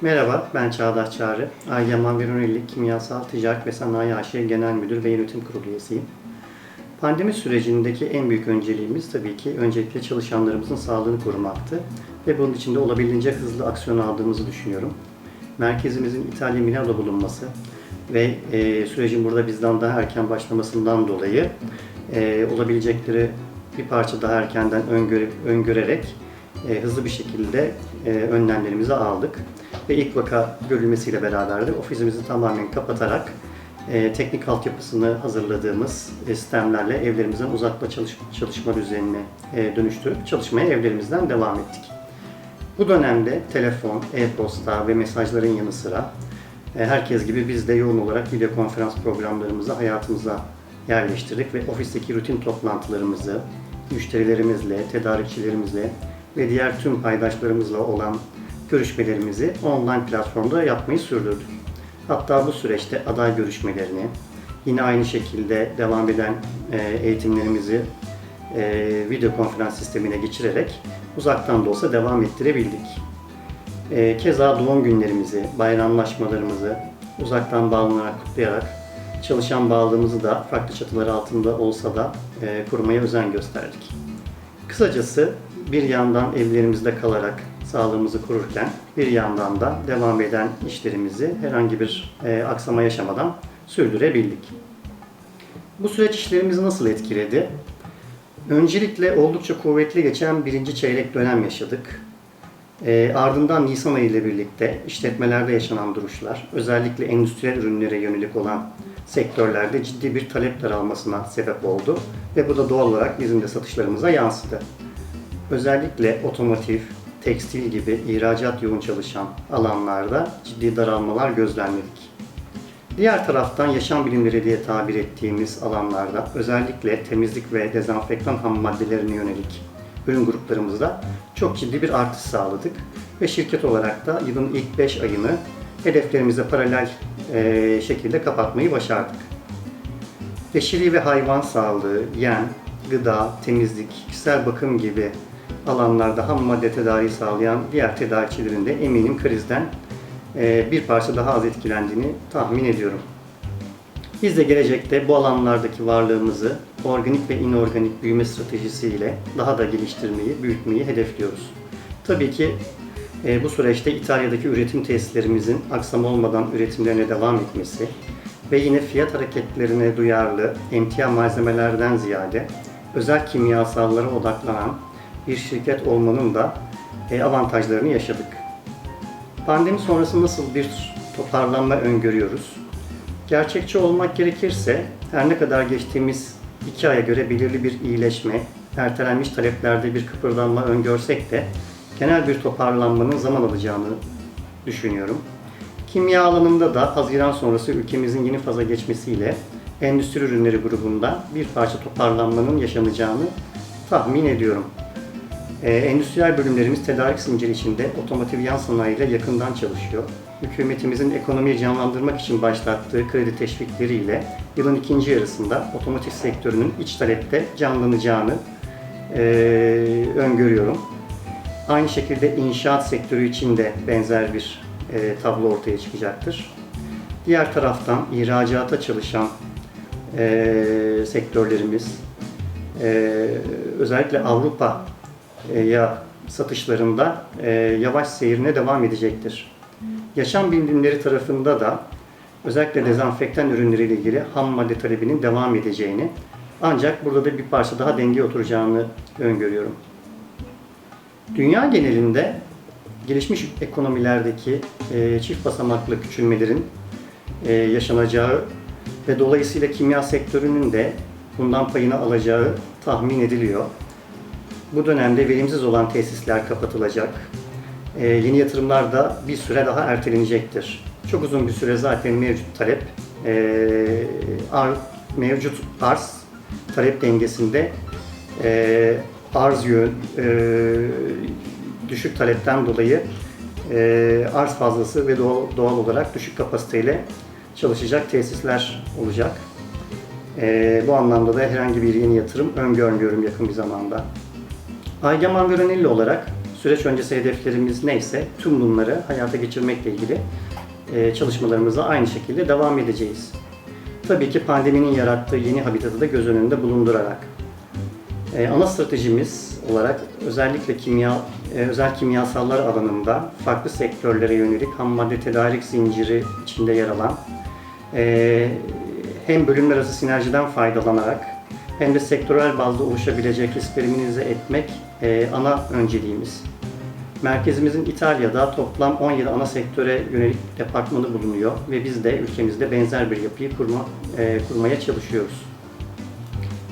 Merhaba, ben Çağdaş Çağrı. Ayyaman Veronelli Kimyasal Ticaret ve Sanayi AŞ Genel Müdür ve Yönetim Kurulu üyesiyim. Pandemi sürecindeki en büyük önceliğimiz tabii ki öncelikle çalışanlarımızın sağlığını korumaktı ve bunun için de olabildiğince hızlı aksiyon aldığımızı düşünüyorum. Merkezimizin İtalya Milano'da bulunması ve e, sürecin burada bizden daha erken başlamasından dolayı e, olabilecekleri bir parça daha erkenden öngöre, öngörerek e, hızlı bir şekilde e, önlemlerimizi aldık. Ve ilk vaka görülmesiyle beraber de ofisimizi tamamen kapatarak e, teknik altyapısını hazırladığımız e, sistemlerle evlerimizden uzakta çalış, çalışma düzenine e, dönüştürüp çalışmaya evlerimizden devam ettik. Bu dönemde telefon, e-posta ve mesajların yanı sıra e, herkes gibi biz de yoğun olarak video konferans programlarımızı hayatımıza yerleştirdik ve ofisteki rutin toplantılarımızı müşterilerimizle, tedarikçilerimizle ve diğer tüm paydaşlarımızla olan görüşmelerimizi online platformda yapmayı sürdürdük. Hatta bu süreçte aday görüşmelerini, yine aynı şekilde devam eden e, eğitimlerimizi e, video konferans sistemine geçirerek uzaktan da olsa devam ettirebildik. E, Keza doğum günlerimizi, bayramlaşmalarımızı uzaktan bağlanarak kutlayarak çalışan bağlılığımızı da farklı çatılar altında olsa da kurmaya özen gösterdik. Kısacası bir yandan evlerimizde kalarak sağlığımızı korurken bir yandan da devam eden işlerimizi herhangi bir e, aksama yaşamadan sürdürebildik. Bu süreç işlerimizi nasıl etkiledi? Öncelikle oldukça kuvvetli geçen birinci çeyrek dönem yaşadık. E, ardından Nisan ayı ile birlikte işletmelerde yaşanan duruşlar, özellikle endüstriyel ürünlere yönelik olan sektörlerde ciddi bir talep daralmasına sebep oldu ve bu da doğal olarak bizim de satışlarımıza yansıdı. Özellikle otomotiv, tekstil gibi ihracat yoğun çalışan alanlarda ciddi daralmalar gözlemledik. Diğer taraftan yaşam bilimleri diye tabir ettiğimiz alanlarda özellikle temizlik ve dezenfektan ham maddelerine yönelik ürün gruplarımızda çok ciddi bir artış sağladık ve şirket olarak da yılın ilk 5 ayını hedeflerimize paralel e, şekilde kapatmayı başardık. Beşeri ve hayvan sağlığı, yen, gıda, temizlik, kişisel bakım gibi alanlarda ham madde tedariği sağlayan diğer tedarikçilerin de eminim krizden e, bir parça daha az etkilendiğini tahmin ediyorum. Biz de gelecekte bu alanlardaki varlığımızı organik ve inorganik büyüme stratejisiyle daha da geliştirmeyi, büyütmeyi hedefliyoruz. Tabii ki e, bu süreçte İtalya'daki üretim tesislerimizin aksama olmadan üretimlerine devam etmesi ve yine fiyat hareketlerine duyarlı emtia malzemelerden ziyade özel kimyasallara odaklanan bir şirket olmanın da e, avantajlarını yaşadık. Pandemi sonrası nasıl bir toparlanma öngörüyoruz? Gerçekçi olmak gerekirse her ne kadar geçtiğimiz iki aya göre belirli bir iyileşme, ertelenmiş taleplerde bir kıpırdanma öngörsek de genel bir toparlanmanın zaman alacağını düşünüyorum. Kimya alanında da Haziran sonrası ülkemizin yeni faza geçmesiyle endüstri ürünleri grubunda bir parça toparlanmanın yaşanacağını tahmin ediyorum. Ee, endüstriyel bölümlerimiz tedarik zinciri içinde otomotiv yan sanayi ile yakından çalışıyor. Hükümetimizin ekonomiyi canlandırmak için başlattığı kredi teşvikleriyle yılın ikinci yarısında otomotiv sektörünün iç talepte canlanacağını e, öngörüyorum. Aynı şekilde inşaat sektörü için de benzer bir e, tablo ortaya çıkacaktır. Diğer taraftan ihracata çalışan e, sektörlerimiz, e, özellikle Avrupa'ya satışlarında e, yavaş seyrine devam edecektir. Yaşam bilimleri tarafında da özellikle dezenfektan ürünleriyle ilgili ham madde talebinin devam edeceğini ancak burada da bir parça daha denge oturacağını öngörüyorum. Dünya genelinde gelişmiş ekonomilerdeki e, çift basamaklı küçülmelerin e, yaşanacağı ve dolayısıyla kimya sektörünün de bundan payını alacağı tahmin ediliyor. Bu dönemde verimsiz olan tesisler kapatılacak. E, yeni yatırımlar da bir süre daha ertelenecektir. Çok uzun bir süre zaten mevcut talep, e, ar, mevcut arz talep dengesinde e, arz yön, e, düşük talepten dolayı e, arz fazlası ve doğal, doğal olarak düşük kapasiteyle çalışacak tesisler olacak. E, bu anlamda da herhangi bir yeni yatırım öngörmüyorum yakın bir zamanda. Aygaman Veronelli olarak süreç öncesi hedeflerimiz neyse tüm bunları hayata geçirmekle ilgili e, çalışmalarımıza aynı şekilde devam edeceğiz. Tabii ki pandeminin yarattığı yeni habitatı da göz önünde bulundurarak. E, ana stratejimiz olarak özellikle kimya, e, özel kimyasallar alanında farklı sektörlere yönelik ham madde tedarik zinciri içinde yer alan hem bölümler arası sinerjiden faydalanarak hem de sektörel bazda oluşabilecek riskleri minimize etmek e, ana önceliğimiz. Merkezimizin İtalya'da toplam 17 ana sektöre yönelik departmanı bulunuyor ve biz de ülkemizde benzer bir yapıyı kurma, e, kurmaya çalışıyoruz.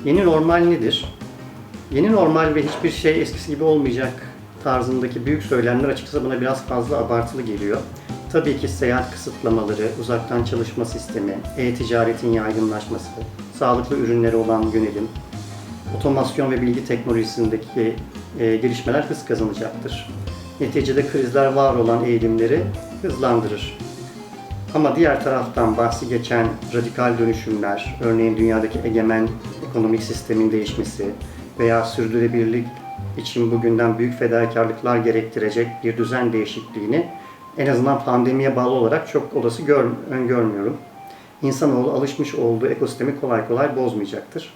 Yeni normal nedir? Yeni normal ve hiçbir şey eskisi gibi olmayacak tarzındaki büyük söylemler açıkçası bana biraz fazla abartılı geliyor. Tabii ki seyahat kısıtlamaları, uzaktan çalışma sistemi, e-ticaretin yaygınlaşması, sağlıklı ürünlere olan yönelim, otomasyon ve bilgi teknolojisindeki e, gelişmeler hız kazanacaktır. Neticede krizler var olan eğilimleri hızlandırır. Ama diğer taraftan bahsi geçen radikal dönüşümler, örneğin dünyadaki egemen ekonomik sistemin değişmesi veya sürdürülebilirlik için bugünden büyük fedakarlıklar gerektirecek bir düzen değişikliğini en azından pandemiye bağlı olarak çok olası gör, öngörmüyorum. İnsanoğlu alışmış olduğu ekosistemi kolay kolay bozmayacaktır.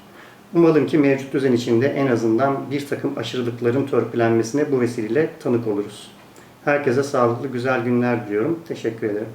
Umalım ki mevcut düzen içinde en azından bir takım aşırılıkların törpülenmesine bu vesileyle tanık oluruz. Herkese sağlıklı güzel günler diliyorum. Teşekkür ederim.